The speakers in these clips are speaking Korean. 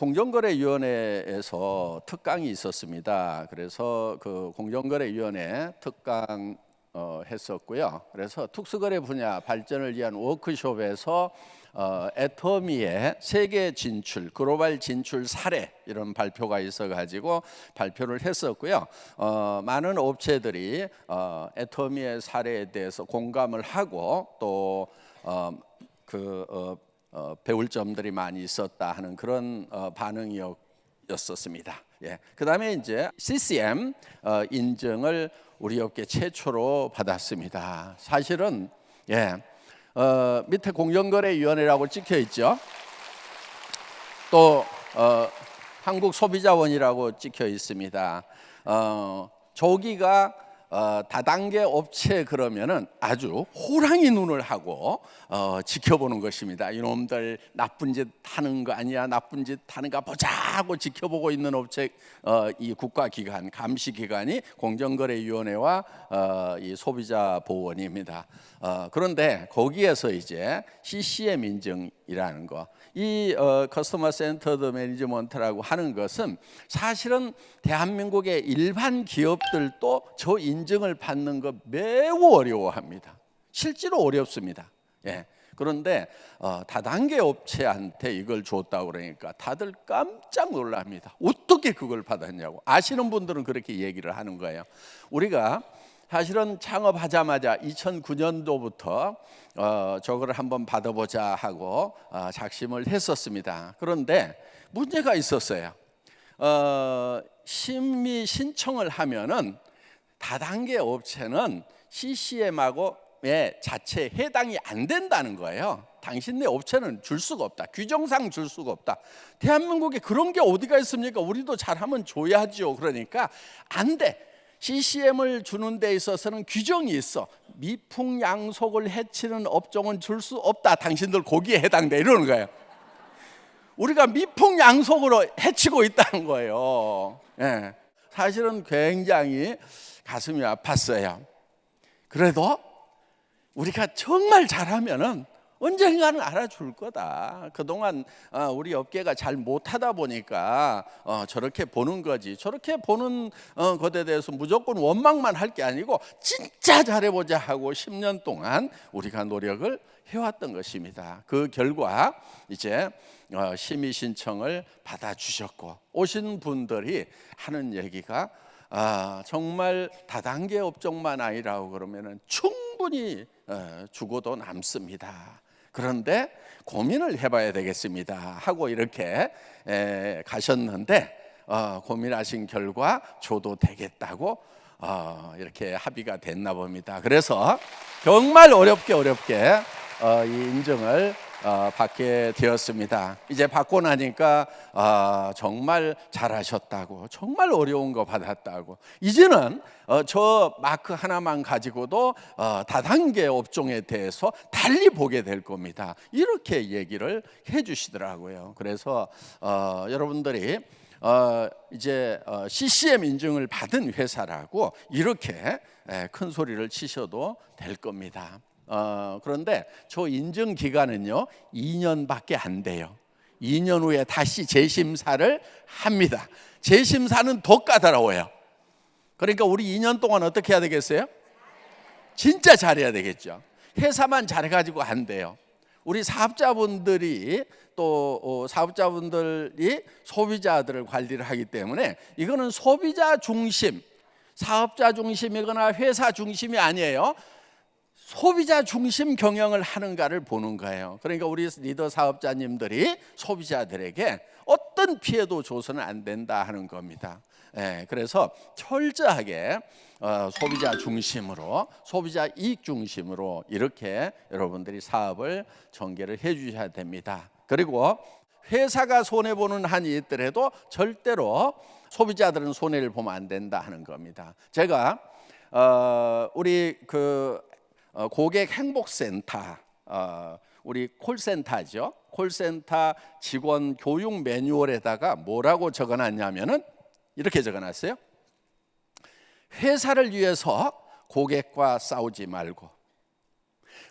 공정거래위원회에서 특강이 있었습니다. 그래서 그 공정거래위원회 특강 어, 했었고요. 그래서 특수거래 분야 발전을 위한 워크숍에서 어, 애터미의 세계 진출, 글로벌 진출 사례 이런 발표가 있어가지고 발표를 했었고요. 어, 많은 업체들이 어, 애터미의 사례에 대해서 공감을 하고 또 어, 그 어, 어, 배울 점들이 많이 있었다 하는 그런 어, 반응이었습니다. 예. 그다음에 이제 CCM 어, 인증을 우리 업계 최초로 받았습니다. 사실은 예. 어, 밑에 공정거래위원회라고 찍혀 있죠. 또 어, 한국소비자원이라고 찍혀 있습니다. 어, 조기가 어, 다단계 업체 그러면은 아주 호랑이 눈을 하고 어, 지켜보는 것입니다. 이놈들 나쁜 짓 하는 거 아니야, 나쁜 짓 하는가 보자 하고 지켜보고 있는 업체, 어, 이 국가기관, 감시기관이 공정거래위원회와 어, 이 소비자보호원입니다. 어, 그런데 거기에서 이제 CCM 인증 이라는 거, 이 어, 커스터머 센터드 매니지먼트라고 하는 것은 사실은 대한민국의 일반 기업들도 저 인증을 받는 거 매우 어려워합니다. 실제로 어렵습니다. 예. 그런데 어, 다단계 업체한테 이걸 줬다고 그러니까 다들 깜짝 놀랍니다. 어떻게 그걸 받았냐고 아시는 분들은 그렇게 얘기를 하는 거예요. 우리가 사실은 창업하자마자 2009년도부터 어, 저거를 한번 받아보자 하고 어, 작심을 했었습니다. 그런데 문제가 있었어요. 어, 심의 신청을 하면은 다단계 업체는 CCM하고 의 자체 해당이 안 된다는 거예요. 당신네 업체는 줄 수가 없다. 규정상 줄 수가 없다. 대한민국에 그런 게 어디가 있습니까? 우리도 잘하면 줘야죠. 그러니까 안 돼. CCM을 주는 데 있어서는 규정이 있어. 미풍양속을 해치는 업종은 줄 수 없다. 당신들 거기에 해당돼 이러는 거예요. 우리가 미풍양속으로 해치고 있다는 거예요. 예. 사실은 굉장히 가슴이 아팠어요. 그래도 우리가 정말 잘하면은 언젠가는 알아줄 거다. 그동안 어, 우리 업계가 잘 못하다 보니까 어, 저렇게 보는 거지. 저렇게 보는 어, 것에 대해서 무조건 원망만 할 게 아니고 진짜 잘해보자 하고 10년 동안 우리가 노력을 해왔던 것입니다. 그 결과 이제 심의 신청을 받아주셨고 오신 분들이 하는 얘기가 아, 정말 다단계 업종만 아니라고 그러면은 충분히 죽어도 남습니다. 그런데 고민을 해봐야 되겠습니다. 하고 이렇게 가셨는데 어, 고민하신 결과 줘도 되겠다고 어, 이렇게 합의가 됐나 봅니다. 그래서 정말 어렵게 어렵게 어, 이 인증을 어, 받게 되었습니다. 이제 받고 나니까 어, 정말 잘하셨다고, 정말 어려운 거 받았다고. 이제는 어, 저 마크 하나만 가지고도 어, 다단계 업종에 대해서 달리 보게 될 겁니다. 이렇게 얘기를 해주시더라고요. 그래서 어, 여러분들이 어, 이제 어, CCM 인증을 받은 회사라고 이렇게 에, 큰 소리를 치셔도 될 겁니다. 어, 그런데 저 인증 기간은요 2년밖에 안 돼요. 2년 후에 다시 재심사를 합니다. 재심사는 더 까다로워요. 그러니까 우리 2년 동안 어떻게 해야 되겠어요? 진짜 잘해야 되겠죠. 회사만 잘해가지고 안 돼요. 우리 사업자분들이 또 어, 사업자분들이 소비자들을 관리를 하기 때문에 이거는 소비자 중심, 사업자 중심이거나 회사 중심이 아니에요. 소비자 중심 경영을 하는가를 보는 거예요. 그러니까 우리 리더 사업자님들이 소비자들에게 어떤 피해도 줘서는 안 된다 하는 겁니다. 예, 그래서 철저하게 어, 소비자 중심으로 소비자 이익 중심으로 이렇게 여러분들이 사업을 전개를 해주셔야 됩니다. 그리고 회사가 손해 보는 한이 있더라도 절대로 소비자들은 손해를 보면 안 된다 하는 겁니다. 제가 어, 우리 그 어, 고객 행복센터 어, 우리 콜센터죠. 콜센터 직원 교육 매뉴얼에다가 뭐라고 적어놨냐면은 이렇게 적어놨어요. 회사를 위해서 고객과 싸우지 말고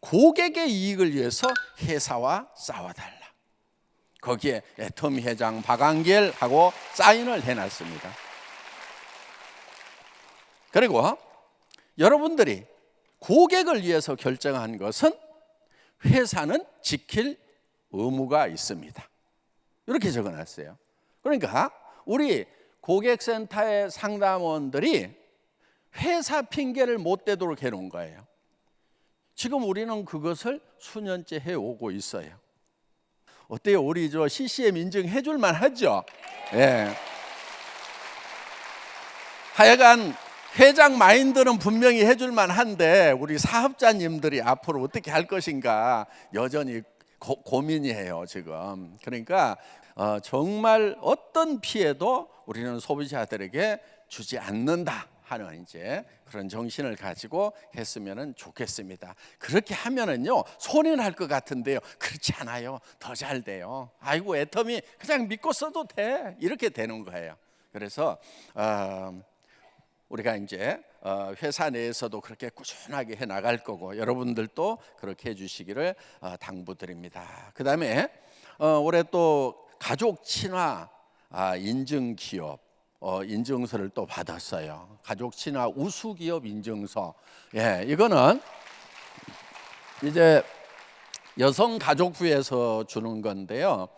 고객의 이익을 위해서 회사와 싸워달라. 거기에 애터미 회장 박한길하고 사인을 해놨습니다. 그리고 여러분들이 고객을 위해서 결정한 것은 회사는 지킬 의무가 있습니다. 이렇게 적어놨어요. 그러니까 우리 고객센터의 상담원들이 회사 핑계를 못 대도록 해놓은 거예요. 지금 우리는 그것을 수년째 해오고 있어요. 어때요? 우리 저 CCM 인증해 줄만 하죠? 예. 하여간 회장 마인드는 분명히 해줄만 한데 우리 사업자님들이 앞으로 어떻게 할 것인가 여전히 고, 고민이에요 지금 그러니까 어, 정말 어떤 피해도 우리는 소비자들에게 주지 않는다 하는 이제 그런 정신을 가지고 했으면 좋겠습니다. 그렇게 하면은요 손해 날것 같은데요 그렇지 않아요 더 잘 돼요. 아이고 애터미 그냥 믿고 써도 돼 이렇게 되는 거예요. 그래서 어, 우리가 이제 어, 회사 내에서도 그렇게 꾸준하게 해 나갈 거고 여러분들도 그렇게 해주시기를 어, 당부드립니다. 그 다음에 어, 올해 또 가족 친화 아, 인증 기업 어, 인증서를 또 받았어요. 가족 친화 우수 기업 인증서. 예, 이거는 이제 여성 가족부에서 주는 건데요.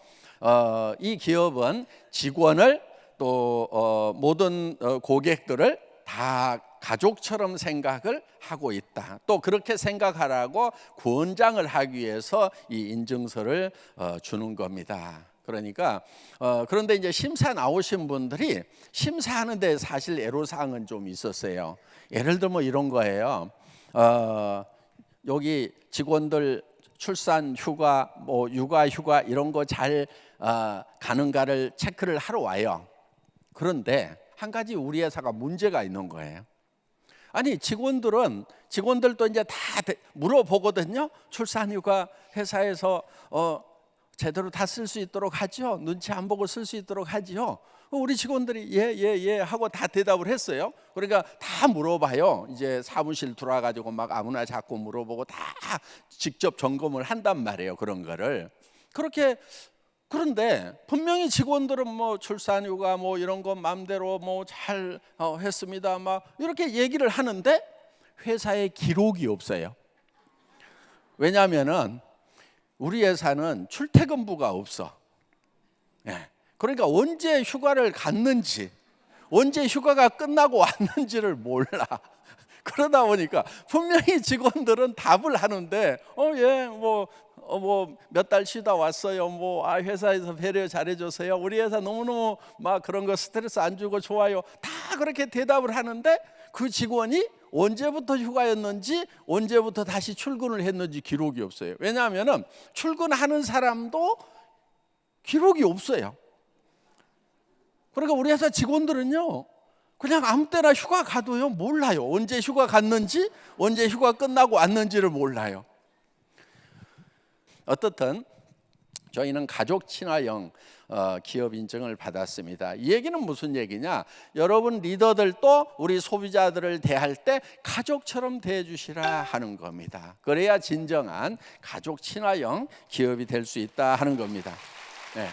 어, 이 기업은 직원을 또 어, 모든 어, 고객들을 다 가족처럼 생각을 하고 있다. 또 그렇게 생각하라고 권장을 하기 위해서 이 인증서를 어, 주는 겁니다. 그러니까 어, 그런데 이제 심사 나오신 분들이 심사하는데 사실 애로사항은 좀 있었어요. 예를 들면 이런 거예요. 어, 여기 직원들 출산 휴가 뭐 육아 휴가 이런 거 잘 어, 가는가를 체크를 하러 와요. 그런데 한 가지 우리 회사가 문제가 있는 거예요. 아니 직원들은 직원들도 이제 다 대- 물어보거든요. 출산 휴가 회사에서 어 제대로 다 쓸 수 있도록 하죠. 눈치 안 보고 쓸 수 있도록 하지요. 우리 직원들이 예예 예 하고 다 대답을 했어요. 그러니까 다 물어봐요. 이제 사무실 들어와 가지고 막 아무나 자꾸 물어보고 다 직접 점검을 한단 말이에요. 그런 거를 그렇게 그런데 분명히 직원들은 뭐 출산휴가 뭐 이런 거 마음대로 뭐 잘 했습니다. 막 이렇게 얘기를 하는데 회사에 기록이 없어요. 왜냐하면은 우리 회사는 출퇴근부가 없어. 예. 그러니까 언제 휴가를 갔는지, 언제 휴가가 끝나고 왔는지를 몰라. 그러다 보니까 분명히 직원들은 답을 하는데, 어, 예, 뭐, 어, 뭐, 몇 달 쉬다 왔어요. 뭐, 아, 회사에서 배려 잘해줘서요. 우리 회사 너무너무 막 그런 거 스트레스 안 주고 좋아요. 다 그렇게 대답을 하는데 그 직원이 언제부터 휴가였는지 언제부터 다시 출근을 했는지 기록이 없어요. 왜냐하면은 출근하는 사람도 기록이 없어요. 그러니까 우리 회사 직원들은요. 그냥 아무 때나 휴가 가도요 몰라요. 언제 휴가 갔는지 언제 휴가 끝나고 왔는지를 몰라요. 어떻든 저희는 가족 친화형 어, 기업 인증을 받았습니다. 이 얘기는 무슨 얘기냐? 여러분 리더들도 우리 소비자들을 대할 때 가족처럼 대해 주시라 하는 겁니다. 그래야 진정한 가족 친화형 기업이 될 수 있다 하는 겁니다. 네.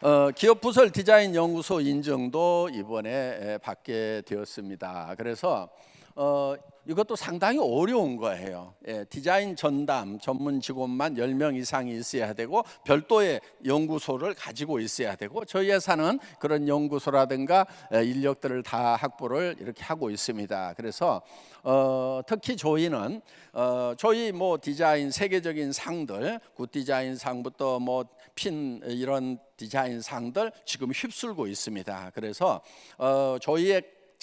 어, 기업 부설 디자인 연구소 인증도 이번에 에, 받게 되었습니다. 그래서 어, 이것도 상당히 어려운 거예요. 예, 디자인 전담 전문 직원만 10명 이상이 있어야 되고 별도의 연구소를 가지고 있어야 되고 저희 회사는 그런 연구소라든가 에, 인력들을 다 확보를 이렇게 하고 있습니다. 그래서 어, 특히 저희는 어, 저희 뭐 디자인 세계적인 상들 굿 디자인 상부터 뭐 핀 이런 디자인 상들 지금 휩쓸고 있습니다. 그래서 어, 저희의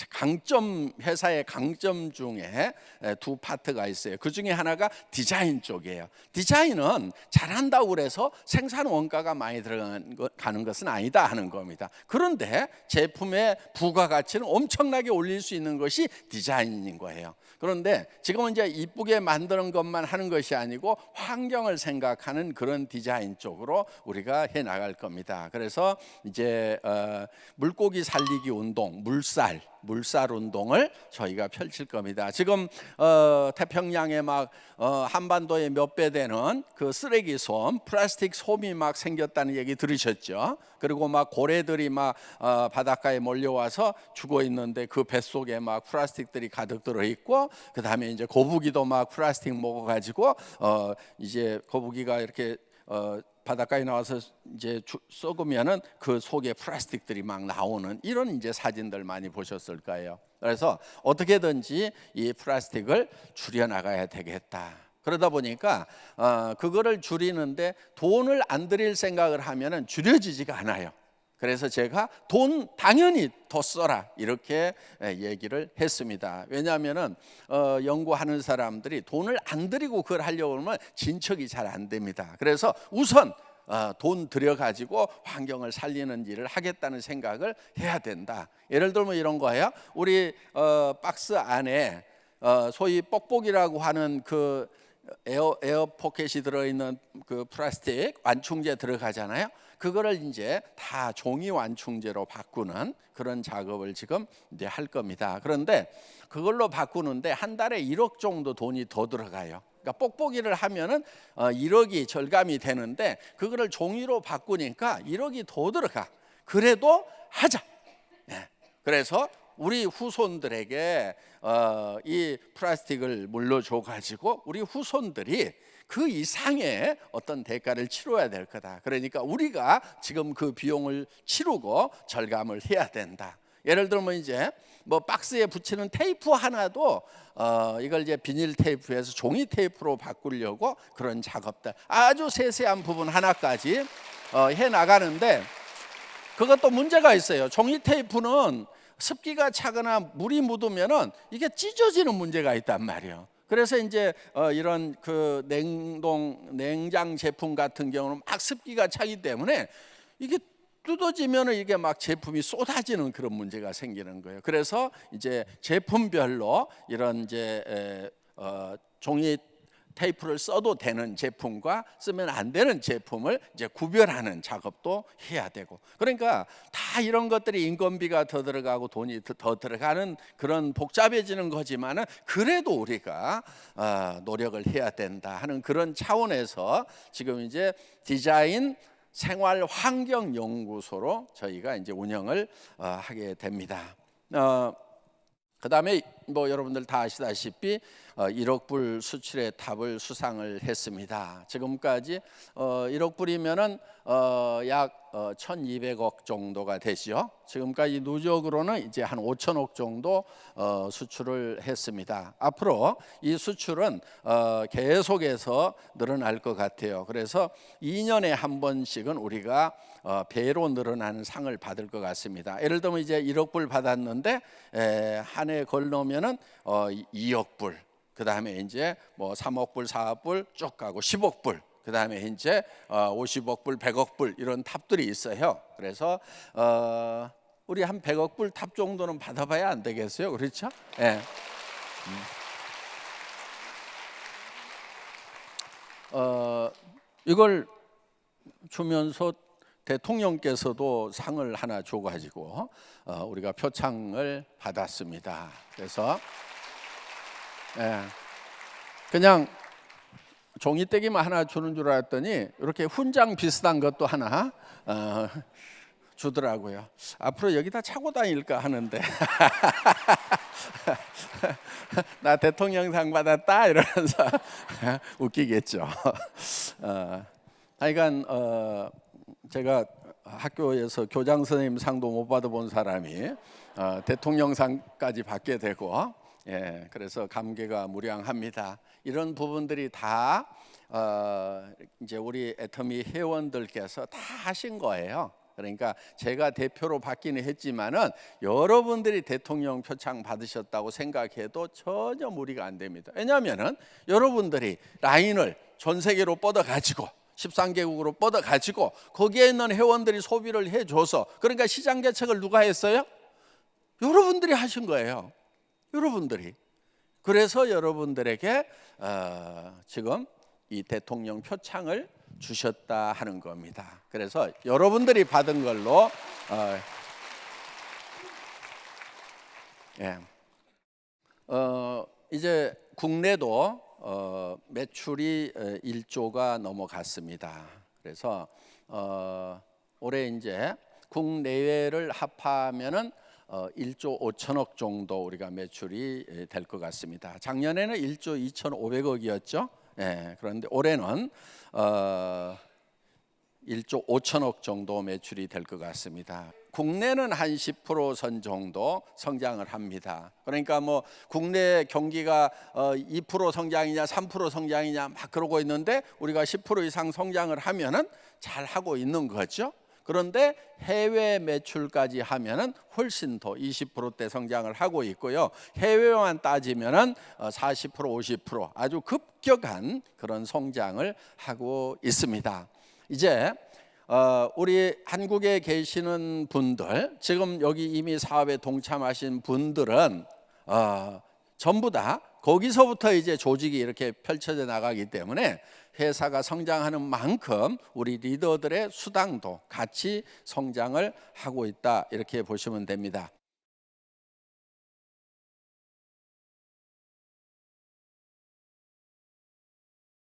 강점 회사의 강점 중에 두 파트가 있어요. 그 중에 하나가 디자인 쪽이에요. 디자인은 잘한다고 그래서 생산 원가가 많이 들어가는 것은 아니다 하는 겁니다. 그런데 제품의 부가 가치는 엄청나게 올릴 수 있는 것이 디자인인 거예요. 그런데 지금은 이제 이쁘게 만드는 것만 하는 것이 아니고 환경을 생각하는 그런 디자인 쪽으로 우리가 해 나갈 겁니다. 그래서 이제 어, 물고기 살리기 운동, 물살 물살 운동을 저희가 펼칠 겁니다. 지금 어, 태평양에 막 어, 한반도에 몇 배 되는 그 쓰레기 솜, 플라스틱 솜이 막 생겼다는 얘기 들으셨죠? 그리고 막 고래들이 막 어, 바닷가에 몰려와서 죽어 있는데 그 뱃속에 막 플라스틱들이 가득 들어 있고 그 다음에 이제 거북이도 막 플라스틱 먹어 가지고 어, 이제 거북이가 이렇게 어, 바닷가에 나와서 이제 주, 썩으면은 그 속에 플라스틱들이 막 나오는 이런 이제 사진들 많이 보셨을 거예요. 그래서 어떻게든지 이 플라스틱을 줄여 나가야 되겠다. 그러다 보니까 어, 그거를 줄이는데 돈을 안 들일 생각을 하면은 줄여지지가 않아요. 그래서 제가 돈 당연히 더 써라 이렇게 예, 얘기를 했습니다. 왜냐하면은 어, 연구하는 사람들이 돈을 안 들이고 그걸 하려고 하면 진척이 잘 안 됩니다. 그래서 우선 어, 돈 들여 가지고 환경을 살리는 일을 하겠다는 생각을 해야 된다. 예를 들면 이런 거예요. 우리 어, 박스 안에 어, 소위 뽁뽁이라고 하는 그 에어 에어 포켓이 들어 있는 그 플라스틱 완충제 들어가잖아요. 그거를 이제 다 종이 완충제로 바꾸는 그런 작업을 지금 이제 할 겁니다. 그런데 그걸로 바꾸는데 한 달에 1억 정도 돈이 더 들어가요. 그러니까 뽁뽁이를 하면은 어, 1억이 절감이 되는데 그거를 종이로 바꾸니까 1억이 더 들어가. 그래도 하자. 예. 그래서 우리 후손들에게 어, 이 플라스틱을 물려줘 가지고 우리 후손들이 그 이상의 어떤 대가를 치러야 될 거다. 그러니까 우리가 지금 그 비용을 치르고 절감을 해야 된다. 예를 들면 이제 뭐 박스에 붙이는 테이프 하나도 어 이걸 이제 비닐 테이프에서 종이 테이프로 바꾸려고 그런 작업들 아주 세세한 부분 하나까지 어 해 나가는데 그것도 문제가 있어요. 종이 테이프는 습기가 차거나 물이 묻으면은 이게 찢어지는 문제가 있단 말이에요. 그래서 이제 어 이런 그 냉동 냉장 제품 같은 경우는 막 습기가 차기 때문에 이게 뜯어지면은 이게 막 제품이 쏟아지는 그런 문제가 생기는 거예요. 그래서 이제 제품별로 이런 이제 에, 어, 종이 테이프를 써도 되는 제품과 쓰면 안 되는 제품을 이제 구별하는 작업도 해야 되고 그러니까 다 이런 것들이 인건비가 더 들어가고 돈이 더- 더 들어가는 그런 복잡해지는 거지만은 그래도 우리가 어, 노력을 해야 된다 하는 그런 차원에서 지금 이제 디자인 생활 환경 연구소로 저희가 이제 운영을 어, 하게 됩니다. 어, 그다음에 뭐 여러분들 다 아시다시피 어, 1억 불 수출의 탑을 수상을 했습니다. 지금까지 어, 1억 불이면은 어, 약 어, 1,200억 정도가 되죠. 지금까지 누적으로는 이제 한 5천억 정도 어, 수출을 했습니다. 앞으로 이 수출은 어, 계속해서 늘어날 것 같아요. 그래서 2년에 한 번씩은 우리가 어, 배로 늘어나는 상을 받을 것 같습니다. 예를 들면 이제 1억 불 받았는데 한 해 걸러면 은 어, 2억 불. 그 다음에 이제 뭐 3억 불, 4억 불쭉 가고 10억 불. 그 다음에 이제 어, 50억 불, 100억 불 이런 탑들이 있어요. 그래서 어, 우리 한 100억 불 탑 정도는 받아봐야 안 되겠어요, 그렇죠? 예. 어, 이걸 주면서 대통령께서도 상을 하나 줘가지고 어, 우리가 표창을 받았습니다. 그래서 예, 그냥 종이떼기만 하나 주는 줄 알았더니 이렇게 훈장 비슷한 것도 하나 어, 주더라고요. 앞으로 여기다 차고 다닐까 하는데 나 대통령상 받았다 이러면서 웃기겠죠. 어, 하여간 어, 제가 학교에서 교장 선생님 상도 못 받아본 사람이 어, 대통령상까지 받게 되고 예, 그래서 감개가 무량합니다. 이런 부분들이 다 어, 이제 우리 애터미 회원들께서 다 하신 거예요. 그러니까 제가 대표로 받기는 했지만은 여러분들이 대통령 표창 받으셨다고 생각해도 전혀 무리가 안 됩니다. 왜냐하면은 여러분들이 라인을 전 세계로 뻗어 가지고 13개국으로 뻗어 가지고 거기에 있는 회원들이 소비를 해 줘서 그러니까 시장 개척을 누가 했어요? 여러분들이 하신 거예요. 여러분들이. 그래서 여러분들에게 어, 지금 이 대통령 표창을 주셨다 하는 겁니다. 그래서 여러분들이 받은 걸로 어, 예. 어, 이제 국내도 어, 매출이 1조가 넘어갔습니다. 그래서 어, 올해 이제 국내외를 합하면은 어, 1조 5천억 정도 우리가 매출이 될 것 같습니다. 작년에는 1조 2,500억이었죠. 예, 그런데 올해는 어, 1조 5천억 정도 매출이 될 것 같습니다. 국내는 한 10%선 정도 성장을 합니다. 그러니까 뭐 국내 경기가 어, 2% 성장이냐 3% 성장이냐 막 그러고 있는데 우리가 10% 이상 성장을 하면은 잘 하고 있는 거죠. 그런데 해외 매출까지 하면은 훨씬 더 20%대 성장을 하고 있고요. 해외만 따지면은 어, 40% 50% 아주 급격한 그런 성장을 하고 있습니다. 이제 어, 우리 한국에 계시는 분들 지금 여기 이미 사업에 동참하신 분들은 어, 전부 다 거기서부터 이제 조직이 이렇게 펼쳐져 나가기 때문에 회사가 성장하는 만큼 우리 리더들의 수당도 같이 성장을 하고 있다 이렇게 보시면 됩니다.